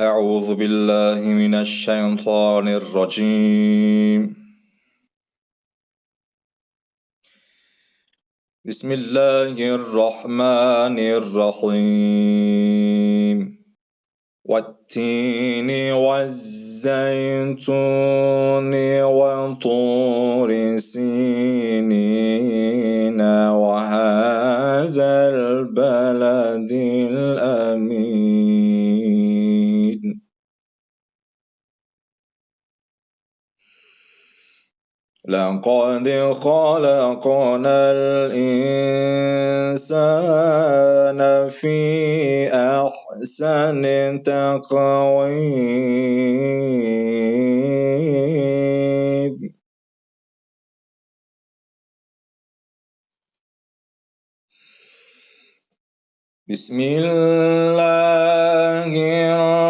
أعوذ بالله من الشيطان الرجيم. بسم الله الرحمن الرحيم. والتين والزيتون وطور سينين. وهذا البلد الأمين لقد خلقنا الإنسان في أحسن تقويم. بسم الله الرحمن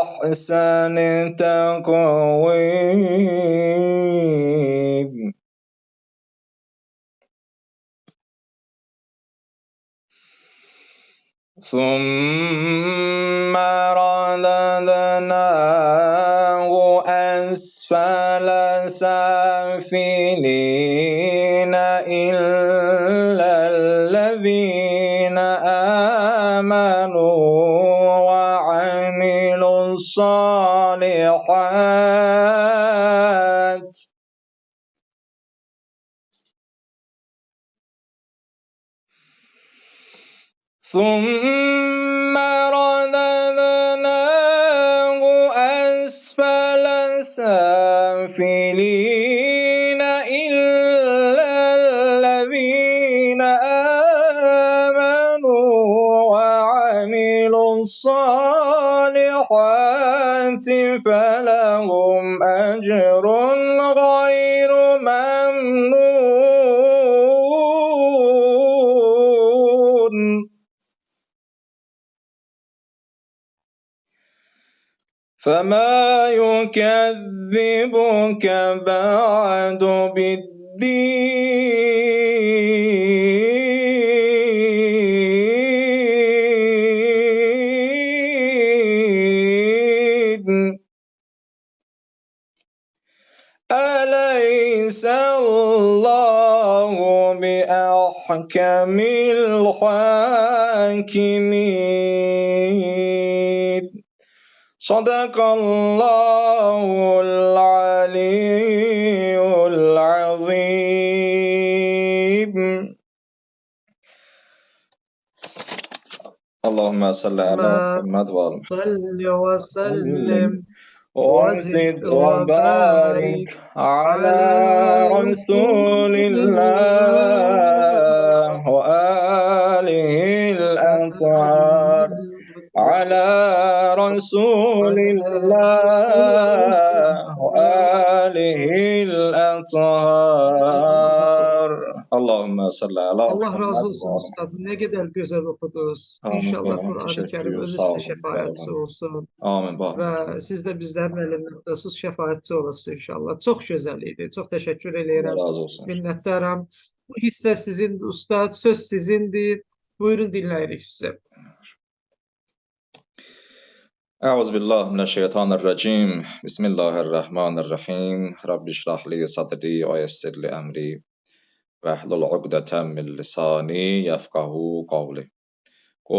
أحسن تقويم. ثم رددناه أسفل سافلين إلا الذين آمنوا. الصالحات. ثم رددناه أسفل سافلين إلا الذين آمنوا وعملوا الصالحات فلهم أجر غير ممنون. فما يكذبك بعد بالدين أليس الله بأحكم الحاكمين. صدق الله العلي العظيم. اللهم صل على محمد وآل محمد. صل وسلم. وزد وبارك على رسول الله وآله الأطهار على رسول الله وآله الأطهار اللهم صل على Allah razı محمد olsun وآل Üstad. Ne kadar güzel okudunuz. Amin, İnşallah Allah'ım Kur'an-ı teşekkür Kerim ediyoruz. özü Sağ sizə olun, şəfaətçi var olun. olsun. Amin. Bak. Və siz də bizlərin əlindən şəfaətçi olasınız inşallah. Çox gözəl idi. Çox təşəkkür Allah edirəm. razı olsun. Minnətdaram. Bu hissə sizindir Ustad. Söz sizindir. Buyurun dinləyirik sizi. أعوذ بالله من الشيطان الرجيم بسم الله الرحمن الرحيم رب اشرح لي صدري ويسر لي أمري Vəhlul uqdətən min lisani yafqahu qavli.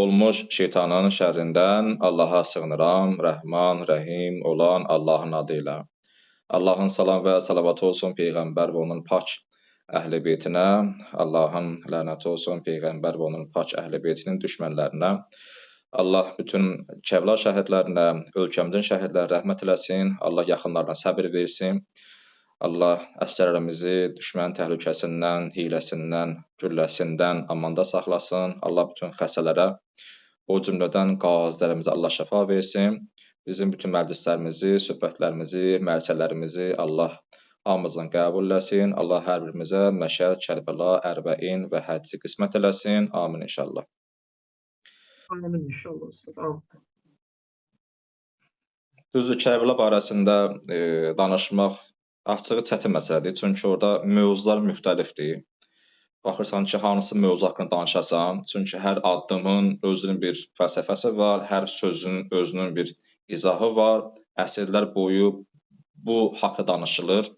Olmuş şeytanın şərrindən Allaha sığınıram, Rəhman, Rəhim olan Allahın adı ilə. Allahın salam və salavatı olsun Peyğəmbər və onun pak əhl-i beytinə, Allahın lənəti olsun Peyğəmbər və onun pak əhl-i beytinin düşmənlərinə. Allah bütün Kəvla şəhidlərinə, ölkəmizin şəhidlərinə rəhmət eləsin, Allah yaxınlarına səbir versin. Allah əsgərlərimizi düşmən təhlükəsindən, hiləsindən, gülləsindən amanda saxlasın. Allah bütün xəstələrə, o cümlədən qazilərimizə Allah şəfa versin. Bizim bütün məclislərimizi, söhbətlərimizi, mərsələrimizi Allah hamımızdan qəbul eləsin. Allah hər birimizə Məşəd, Kərbəla, Ərbəin və Həcci qismət eləsin. Amin inşallah. Amin inşallah. Düzdür, Kərbəla barəsində e, danışmaq açığı çətin məsələdir. Çünki orada mövzular müxtəlifdir. Baxırsan ki, hansı mövzu haqqında danışasan, çünki hər addımın özünün bir fəlsəfəsi var, hər sözün özünün bir izahı var. Əsrlər boyu bu haqda danışılır.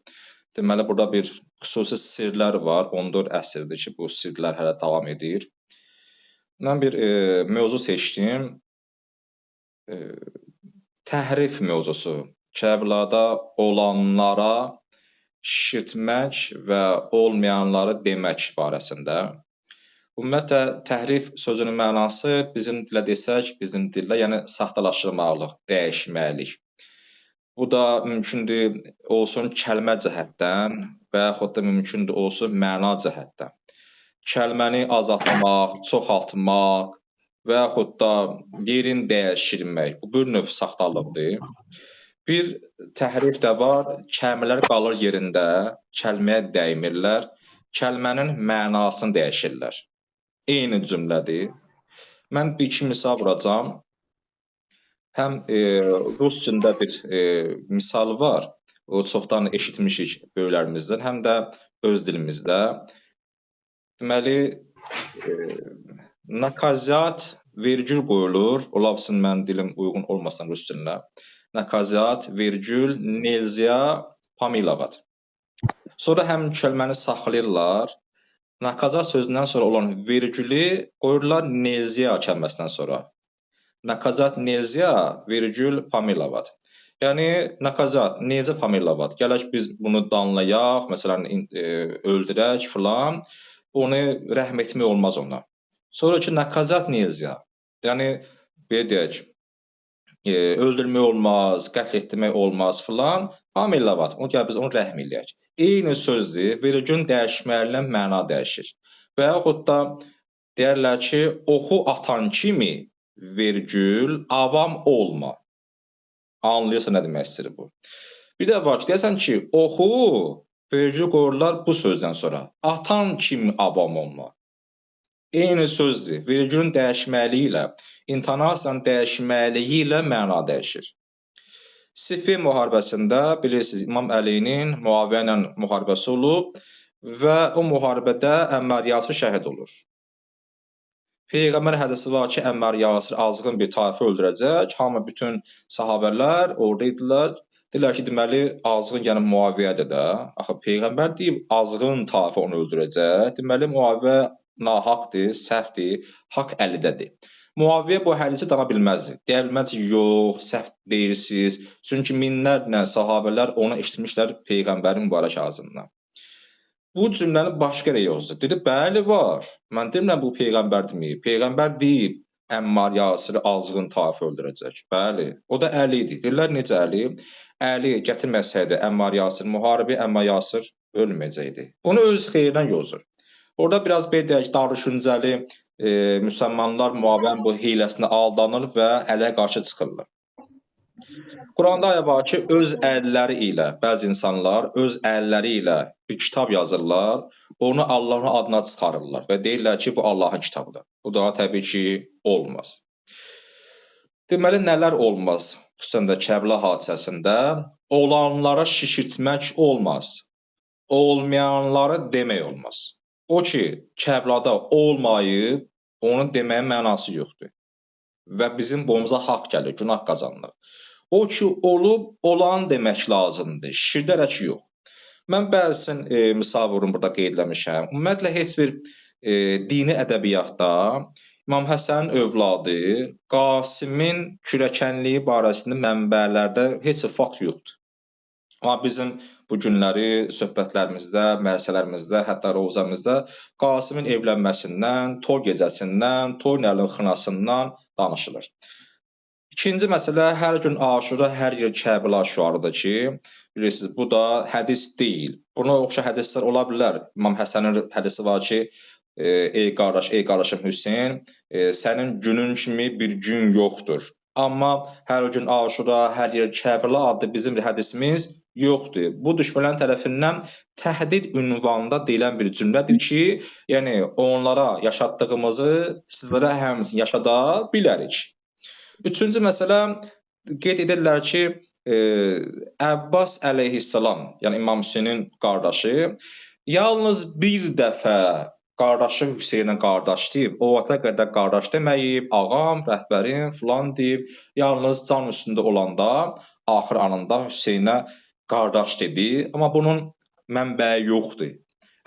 Deməli, burada bir xüsusi sirlər var. 14 əsrdir ki, bu sirlər hələ davam edir. Mən bir e, mövzu seçdim. E, təhrif mövzusu. Kəblada olanlara şişirtmək və olmayanları demək barəsində. Ümumiyyətlə təhrif sözünün mənası bizim dillə desək, bizim dillə yəni saxtalaşdırmaqlıq, dəyişməklik. Bu da mümkündür olsun kəlmə cəhətdən və yaxud da mümkündür olsun məna cəhətdən. Kəlməni azaltmaq, çoxaltmaq və yaxud da yerin dəyişdirmək bu bir növ saxtalıqdır. Bir təhrif də var, kəlmələr qalır yerində, kəlməyə dəymirlər, kəlmənin mənasını dəyişirlər. Eyni cümlədir. Mən bir iki misal vuracağam. Həm e, rus dilində bir e, misal var. O çoxdan eşitmişik böyüklərimizdən, həm də öz dilimizdə. Deməli, e, nakazat vergül qoyulur. Ola bilsin mənim dilim uyğun olmasın rus dilinə Nakazat, Vergül, Nelziya, Pamilavat. Sonra həmin kəlməni saxlayırlar. Nakazat sözündən sonra olan vergülü qoyurlar Nelziya kəlməsindən sonra. Nakazat, Nelziya, Vergül, Pamilavat. Yəni nakazat, necə Pamilavat? Gələk biz bunu danlayaq, məsələn e, öldürək filan. Onu rəhm etmək olmaz ona. Sonra ki nakazat Nelziya. Yəni belə deyək, e, öldürmək olmaz, qətl etmək olmaz filan. Amilləvat. Onu gəl biz onu rəhm eləyək. Eyni sözdür, vergün dəyişməklə məna dəyişir. Və yaxud da deyərlər ki, oxu atan kimi vergül avam olma. Anlayırsan nə demək istəyir bu? Bir də var ki, deyəsən ki, oxu vergül qoyurlar bu sözdən sonra. Atan kimi avam olma. Eyni sözdür. Vergülün dəyişməliyi ilə intonasiyanın dəyişməliyi ilə məna dəyişir. Siffin müharibəsində bilirsiniz İmam Əlinin Muaviyə ilə müharibəsi olub və o müharibədə Əmmar Yasir şəhid olur. Peyğəmbər hədisi var ki, Əmmar Yasir azğın bir tayfı öldürəcək. Hamı bütün sahabələr orada idilər. Deyirlər ki, deməli azğın yəni Muaviyədir də. Axı peyğəmbər deyib azğın tayfı onu öldürəcək. Deməli Muaviyə nahaqdır, səhvdir, haqq əlidədir. Muaviyə bu hədisi dana bilməzdi. Deyə bilməz yox, səhv deyirsiniz. Çünki minlərlə sahabələr onu eşitmişlər peyğəmbərin mübarək ağzından. Bu cümləni başqa yerə yazdı. Dedi, bəli var. Mən demirəm bu peyğəmbər deməyib. Peyğəmbər deyib, Əmmar Yasiri azğın tayfı öldürəcək. Bəli, o da Əli idi. Deyirlər necə Əli? Əli gətirməsəydi Əmmar Yasir müharibə, Əmmar Yasir ölməyəcəkdi. Bunu öz xeyrinə yozur. Orada biraz belə deyək, darüşüncəli e, müsəlmanlar müavən bu hiyləsinə aldanır və ələ qarşı çıxırlar. Quranda ayə var ki, öz əlləri ilə bəzi insanlar öz əlləri ilə bir kitab yazırlar, onu Allahın adına çıxarırlar və deyirlər ki, bu Allahın kitabıdır. Bu da təbii ki, olmaz. Deməli nələr olmaz? Xüsusən də Kəblə hadisəsində olanlara şişirtmək olmaz. Olmayanları demək olmaz. O ki, Kəblada olmayıb, onun deməyin mənası yoxdur. Və bizim boyumuza haqq gəlir, günah qazanırıq. O ki, olub, olan demək lazımdır, şişirdərək yox. Mən bəzisini e, misal vurum burada qeyd etmişəm. Ümumiyyətlə heç bir e, dini ədəbiyyatda İmam Həsənin övladı Qasimin kürəkənliyi barəsində mənbələrdə heç fakt yoxdur. Amma bizim bu günləri söhbətlərimizdə, mərsələrimizdə, hətta rozamızda Qasimin evlənməsindən, toy gecəsindən, toy nəlin xınasından danışılır. İkinci məsələ hər gün Aşura, hər yer Kəbəla şüarıdır ki, bilirsiniz, bu da hədis deyil. Buna oxşar hədislər ola bilər. İmam Həsənin hədisi var ki, ey qardaş, ey qardaşım Hüseyn, e, sənin günün kimi bir gün yoxdur. Amma hər gün Aşura, hər yer Kəbəla adlı bizim hədisimiz yoxdur. Bu düşmənlərin tərəfindən təhdid ünvanında deyilən bir cümlədir ki, yəni onlara yaşatdığımızı sizlərə həmsin yaşada bilərik. Üçüncü məsələ qeyd edirlər ki, e, Əbbas əleyhissalam, yəni İmam Hüseynin qardaşı yalnız bir dəfə qardaşı Hüseynə qardaş deyib, o vaxta qədər qardaş deməyib, ağam, rəhbərim filan deyib, yalnız can üstündə olanda axır anında Hüseynə qardaş dedi, amma bunun mənbəyi yoxdur.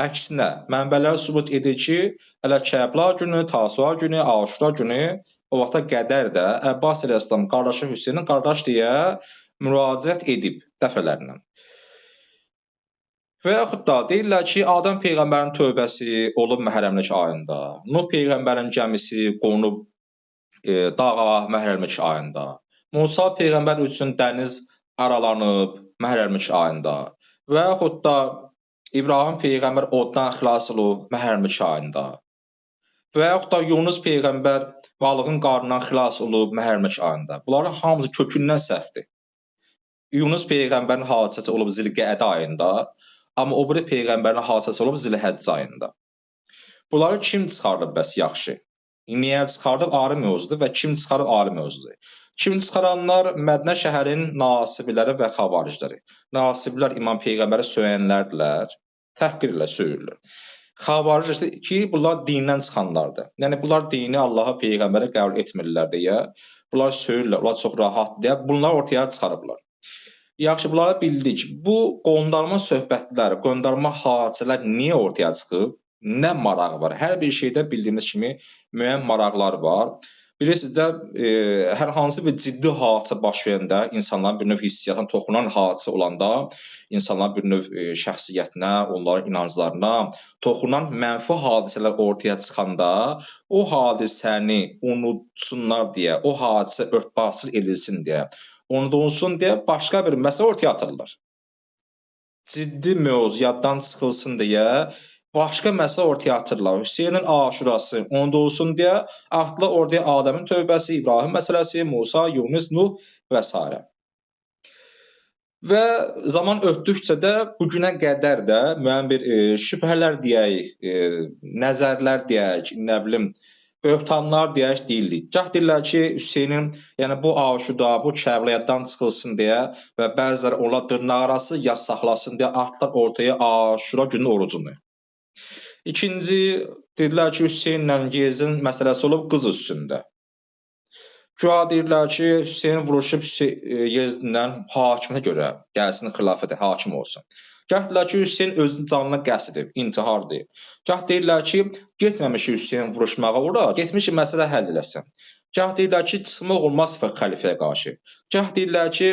Əksinə, mənbələr sübut edir ki, hələ Kəbla günü, Tasua günü, Aşura günü o vaxta qədər də Əbbas əleyhissalam qardaşı Hüseynin qardaş deyə müraciət edib dəfələrlə. Və yaxud da deyirlər ki, Adəm peyğəmbərin tövbəsi olub Məhərrəmlik ayında. Nuh peyğəmbərin gəmisi qonub e, dağa Məhərrəmlik ayında. Musa peyğəmbər üçün dəniz aralanıb Məhərrəmlik ayında. Və yaxud da İbrahim peyğəmbər oddan xilas olub Məhərrəmlik ayında. Və yaxud da Yunus peyğəmbər balığın qarnından xilas olub Məhərrəmlik ayında. Bunların hamısı kökündən səhvdir. Yunus peyğəmbərin hadisəsi olub Zilqədə ayında, Amma o biri peyğəmbərin hadisəsi olub Zilhəcc ayında. Bunları kim çıxardıb bəs yaxşı? Niyə çıxardıb ayrı mövzudur və kim çıxarıb ayrı mövzudur. Kim çıxaranlar Mədinə şəhərinin nasibiləri və xavaricləri. Nasiblər İmam peyğəmbəri söyənlərdilər, təhqir ilə söyürlər. Xavaric işte ki, bunlar dindən çıxanlardır. Yəni bunlar dini Allaha peyğəmbərə qəbul etmirlər deyə, bunlar söyürlər, bunlar çox rahat deyə bunlar ortaya çıxarıblar. Yaxşı, bunları bildik. Bu qondarma söhbətlər, qondarma hadisələr niyə ortaya çıxıb? Nə marağı var? Hər bir şeydə bildiyimiz kimi müəyyən maraqlar var. Bilirsiniz də, e, hər hansı bir ciddi hadisə baş verəndə, insanların bir növ hissiyatına toxunan hadisə olanda, insanların bir növ e, şəxsiyyətinə, onların inanclarına toxunan mənfi hadisələr ortaya çıxanda, o hadisəni unutsunlar deyə, o hadisə örtbasız edilsin deyə unudulsun deyə başqa bir məsələ ortaya atırlar. Ciddi mövzu yaddan çıxılsın deyə başqa məsələ ortaya atırlar. Hüseynin aşurası unudulsun deyə atdılar ortaya Adəmin tövbəsi, İbrahim məsələsi, Musa, Yunus, Nuh və s. Və zaman ötdükcə də bu günə qədər də müəyyən bir e, şübhələr deyək, e, nəzərlər deyək, nə bilim, böhtanlar deyək deyirdik. Gah deyirlər ki, Hüseynin, yəni bu aşuda, bu Kəblə yaddan çıxılsın deyə və bəziləri onlar dırnaqarası yas saxlasın deyə atdılar ortaya aşura günü orucunu. İkinci, dedilər ki, Hüseynlə Gezin məsələsi olub qız üstündə. Güya deyirlər ki, Hüseyn vuruşub Yezdinlə hakimə görə gəlsin xilafətə hakim olsun. Gah deyirlər ki, Hüseyn özünün canına qəsd edib, intihar edib. Gah deyirlər ki, getməmiş Hüseyn vuruşmağa ora, getmiş məsələ həll eləsin. Gah deyirlər ki, çıxmaq olmaz xəlifəyə qarşı. Gah deyirlər ki,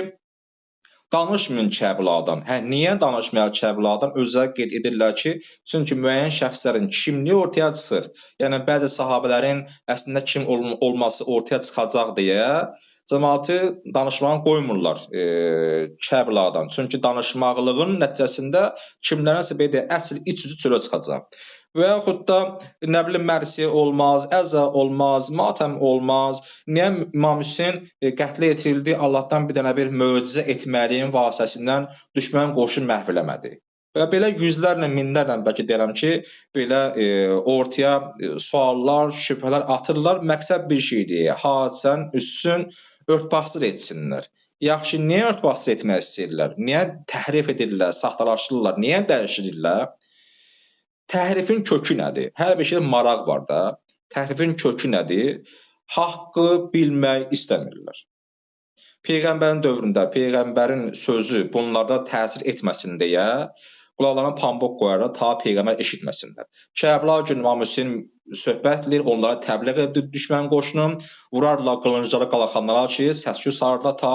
danışmayın Kəbladan. Hə, niyə danışmayaq Kəbladan? Özləri qeyd edirlər ki, çünki müəyyən şəxslərin kimliyi ortaya çıxır. Yəni bəzi sahabələrin əslində kim olması ortaya çıxacaq deyə cəmaəti danışmağa qoymurlar e, Kəbladan. Çünki danışmaqlığın nəticəsində kimlərəsə belə əsl iç üzü çölə çıxacaq. Və yaxud da nə bilim mərsiyə olmaz, əza olmaz, matəm olmaz. Niyə İmam Hüseyn e, qətlə yetirildi, Allahdan bir dənə bir möcüzə etməliyin vasitəsindən düşmən qoşun məhv eləmədi. Və belə yüzlərlə, minlərlə bəlkə deyirəm ki, belə e, ortaya e, suallar, şübhələr atırlar. Məqsəd bir şeydir. Hadisənin üstün örtbasdır etsinlər. Yaxşı, niyə örtbasdır etmək istəyirlər? Niyə təhrif edirlər, saxtalaşdırırlar? Niyə dəyişirlər? Təhrifin kökü nədir? Hər bir şeydə maraq var da. Təhrifin kökü nədir? Haqqı bilmək istəmirlər. Peyğəmbərin dövründə peyğəmbərin sözü bunlarda təsir etməsin deyə qulaqlarına pambıq qoyarlar ta peyğəmbər eşitməsinlər. Kəbla gün İmam Hüseyn söhbət edir, onlara təbliğ edir düşmən qoşunu, vurarlar qılıncları qalaxanlara ki, səsküy sarırlar ta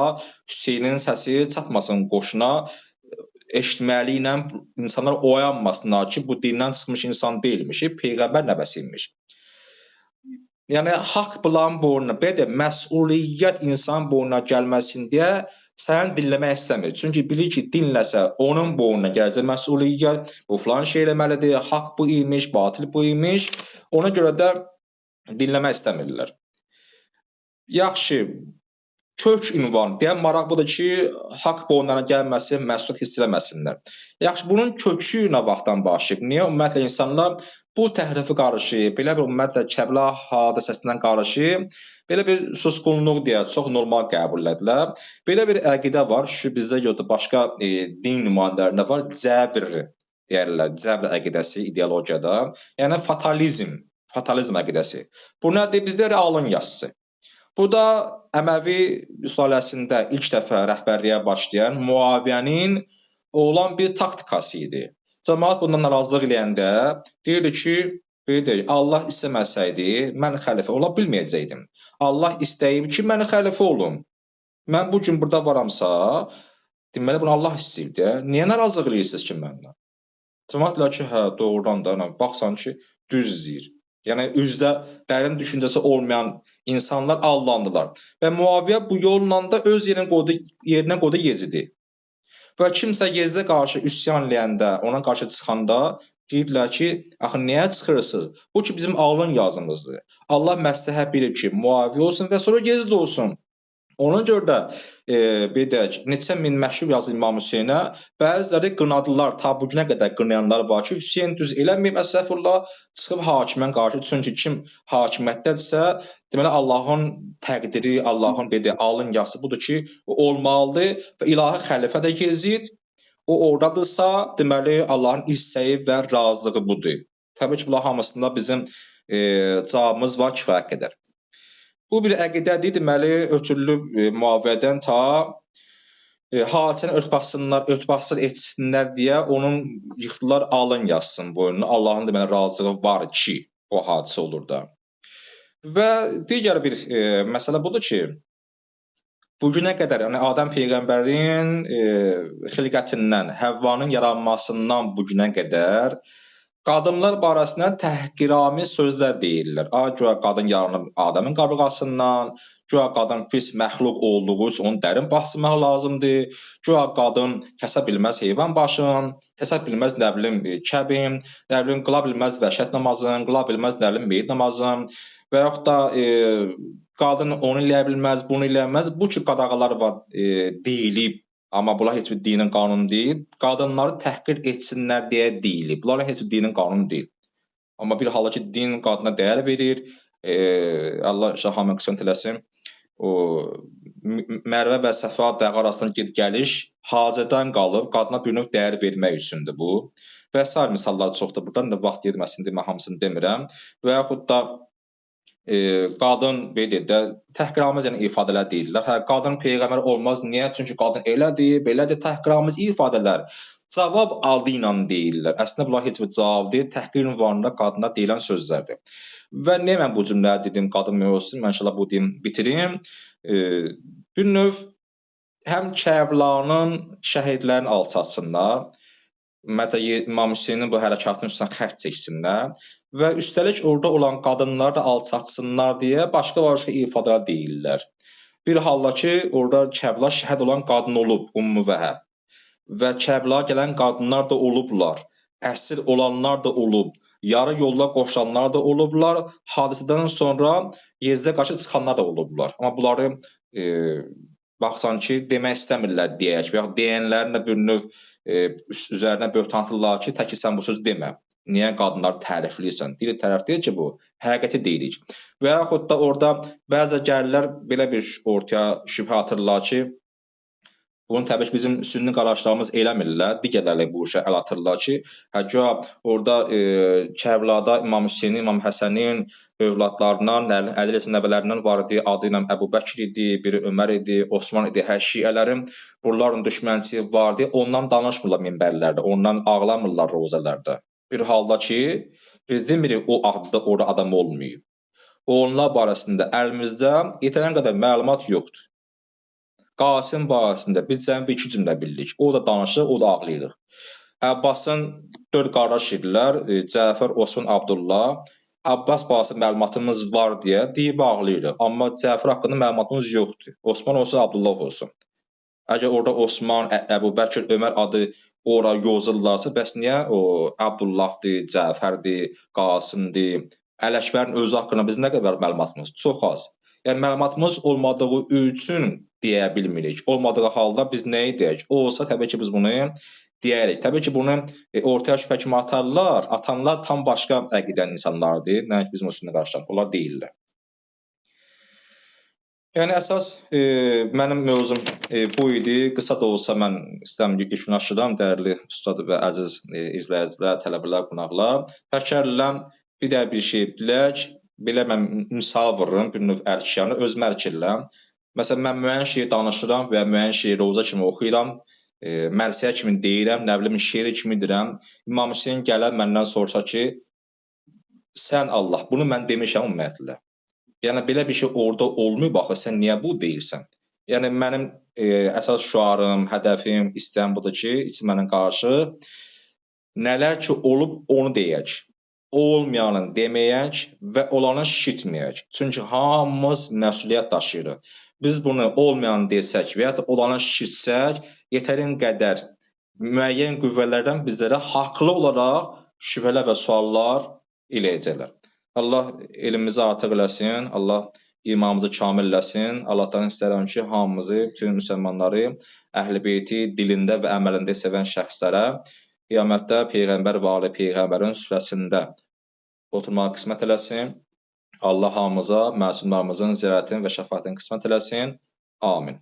Hüseynin səsi çatmasın qoşuna eşitməli ilə insanlar oyanmasınlar ki, bu dindən çıxmış insan deyilmiş, peyğəmbər nəvəsi imiş. Yəni haqq bunların boynuna, belə məsuliyyət insan boynuna gəlməsin deyə sən dinləmək istəmir. Çünki bilir ki, dinləsə onun boynuna gələcək məsuliyyət, bu filan şey eləməlidir, haqq bu imiş, batil bu imiş. Ona görə də dinləmək istəmirlər. Yaxşı, kök ünvan deyən maraq budur ki, haqq boynlarına gəlməsin, məsuliyyət hiss eləməsinlər. Yaxşı, bunun kökü nə vaxtdan başlayıb? Niyə ümumiyyətlə insanlar bu təhrifi qarşı, belə bir ümumiyyətlə Kəblə hadisəsindən qarşı belə bir susqunluq deyə çox normal qəbul edilər. Belə bir əqidə var, şu bizdə yoxdur, başqa e, din nümayəndələrində var, cəbr deyirlər, cəbr əqidəsi ideologiyada. Yəni fatalizm, fatalizm əqidəsi. Bu nədir? Bizdə alın yazısı. Bu da Əməvi sülaləsində ilk dəfə rəhbərliyə başlayan Muaviyənin olan bir taktikası idi. Cəmaət bundan narazılıq eləyəndə deyirdi ki, deyir, Allah istəməsəydi, mən xəlifə ola bilməyəcəydim. Allah istəyib ki, mən xəlifə olum. Mən bu gün burada varamsa, deməli bunu Allah istəyir. Niyə narazılıq eləyirsiniz ki məndən? Cəmaət deyir ki, hə, doğrudan da, baxsan ki, düz deyir. Yəni üzdə dərin düşüncəsi olmayan insanlar aldandılar. Və Muaviyə bu yolla da öz yerinə qoydu, yerinə qoydu Yezidi. Və kimsə Yezidə qarşı üsyan eləyəndə, ona qarşı çıxanda deyirdilər ki, axı niyə çıxırsınız? Bu ki bizim alın yazımızdır. Allah məsləhət bilir ki, Muaviyə olsun və sonra Yezid olsun. Ona görə də e, bir deyək, neçə min məşhur yazı İmam Hüseynə, bəziləri qınadılar, ta bu günə qədər qınayanlar var ki, Hüseyn düz eləməyib, əstəğfurullah, çıxıb hakimən qarşı, çünki kim hakimiyyətdədirsə, deməli Allahın təqdiri, Allahın bir deyək, alın yazısı budur ki, olmalıdır və ilahi xəlifə də Yezid, o oradadırsa, deməli Allahın istəyi və razılığı budur. Təbii ki, bunlar hamısında bizim e, cavabımız var kifayət qədər. Bu bir əqidədir, deməli ötürülüb e, müaviyyədən ta e, hadisəni örtbasınlar, örtbasır etsinlər deyə onun yıxdılar alın yazsın boynuna. Allahın deməli razılığı var ki, o hadisə olur da. Və digər bir e, məsələ budur ki, bu günə qədər, yəni Adəm peyğəmbərin e, xilqətindən, Həvvanın yaranmasından bu günə qədər Qadınlar barəsində təhqiramiz sözlər deyirlər. A, güya qadın yaranıb Adəmin qabırğasından, güya qadın pis məxluq olduğu üçün onu dərin basmaq lazımdır. Güya qadın kəsə bilməz heyvan başın, kəsə bilməz nə bilim kəbin, nə bilim qıla bilməz vəhşət namazın, qıla bilməz nə bilim meyit namazın və yaxud da e, qadın onu eləyə bilməz, bunu eləyə bilməz. Bu ki qadağalar var e, deyilib Amma bunlar heç bir dinin qanunu deyil. Qadınları təhqir etsinlər deyə deyilib. Bunlar heç bir dinin qanunu deyil. Amma bir hala ki, din qadına dəyər verir. E, Allah şahamə qismət eləsin. O Mərvə və Səfa dağı arasında ged-gəliş hacədən qalıb, qadına bir növ dəyər vermək üçündür bu. Və sair misallar çoxdur. Burdan da vaxt yetməsin deyə mən hamısını demirəm. Və yaxud da e, qadın belə də təhqiramiz yəni ifadələr deyirlər. Hə, qadın peyğəmbər olmaz. Niyə? Çünki qadın elədir, belədir, təhqiramiz ifadələr. Cavab adı ilə deyirlər. Əslində bunlar heç bir cavab deyil, təhqir ünvanında qadına deyilən sözlərdir. Və niyə mən bu cümlələri dedim, qadın mövzusu, mən inşallah bu deyim, bitirim. E, bir növ həm Kəblanın şəhidlərin alçatsınlar, İmam Hüseynin bu hərəkatının üstündən xətt çəksinlər və üstəlik orada olan qadınları da alçatsınlar deyə başqa-başqa ifadələr deyirlər. Bir halda ki, orada Kəbla şəhid olan qadın olub, Ummu Vəhəb və Kəbla gələn qadınlar da olublar, əsir olanlar da olub, yarı yolda qoşulanlar da olublar, hadisədən sonra Yezdə qarşı çıxanlar da olublar. Amma bunları e, baxsan ki, demək istəmirlər deyək və ya deyənlərin də bir növ e, üzərinə böhtan atırlar ki, təki sən bu sözü demə. Niyə qadınları tərifləyirsən? Deyir tərəf deyil ki, bu həqiqəti deyirik. Və yaxud da orada bəzi gəlirlər belə bir ortaya şübhə atırlar ki, Bunu təbii ki, bizim sünni qardaşlarımız eləmirlər. Digərləri bu işə əl atırlar ki, hətta orada e, Kəblada İmam Hüseynin, İmam Həsənin övladlarından, rəsul nəvələrindən var idi, adı ilə Əbu Bəkr idi, biri Ömər idi, Osman idi, hər şiələrin bunların düşmənçisi vardı. Ondan danışmırlar minbərlərdə, ondan ağlamırlar rozalarda. Bir halda ki, biz demirik o adda orada adam olmayıb. Onlar barəsində əlimizdə yetənə qədər məlumat yoxdur. Qasim barəsində biz cəmi iki cümlə bilirik. O da danışır, o da ağlayırıq. Əbbasın dörd qardaş idilər, e, Cəfər, Osman, Abdullah. Abbas barəsi məlumatımız var deyə deyib ağlayırıq. Amma Cəfər haqqında məlumatımız yoxdur. Osman olsun, Abdullah olsun. Əgər orada Osman, Ə Əbu Bəkir, Ömər adı ora yozurlarsa, bəs niyə o Abdullahdır, Cəfərdir, Qasımdır, Ələkbərin özü haqqında biz nə qədər məlumatımız? Çox az. Yəni məlumatımız olmadığı üçün deyə bilmirik. Olmadığı halda biz nə edək? O olsa təbii ki biz bunu deyərik. Təbii ki bunu e, ortaya şübhə kimi atarlar. Atanlar tam başqa əqidənin insanlardır. Nəinki bizim üstündə qarşılan. Onlar deyirlər. Yəni əsas e, mənim mövzum e, bu idi. Qısa da olsa mən istəyirəm ki, yekunlaşdıram dəyərli ustad və əziz e, izləyicilər, tələbələr, qonaqlar. Təkrarlayan bir də bir şey bilək. Belə mən misal vururum bir növ ərkişanı öz mərkiləm. Məsələn mən müəyyən şey danışıram və müəyyən şey roza kimi oxuyuram e, mərsiyə kimi deyirəm, nə bilim şeir kimi deyirəm. İmam Hüseyn gələr məndən sorsa ki, sən Allah, bunu mən demişəm ümumiyyətlə. Yəni belə bir şey orada olmayıb axı sən niyə bu deyirsən? Yəni mənim e, əsas şüarım, hədəfim, istəyim budur ki, içmənin qarşı nələr ki olub onu deyək. Olmayanı deməyək və olanı şişirtməyək. Çünki hamımız məsuliyyət daşıyırıq. Biz bunu olmayanı desək və ya da olanı şişirtsək, yetərin qədər müəyyən qüvvələrdən bizlərə haqlı olaraq şübhələr və suallar eləyəcəklər. Allah elmimizi artıq eləsin, Allah imanımızı kamil eləsin. Allahdan istəyirəm ki, hamımızı, bütün müsəlmanları Əhl-i Beyti dilində və əməlində sevən şəxslərə qiyamətdə peyğəmbər və ali peyğəmbərin süfrəsində oturmağı qismət eləsin. Allah hamımıza məsumlarımızın ziyarətini və şəfaətini qismət eləsin. Amin.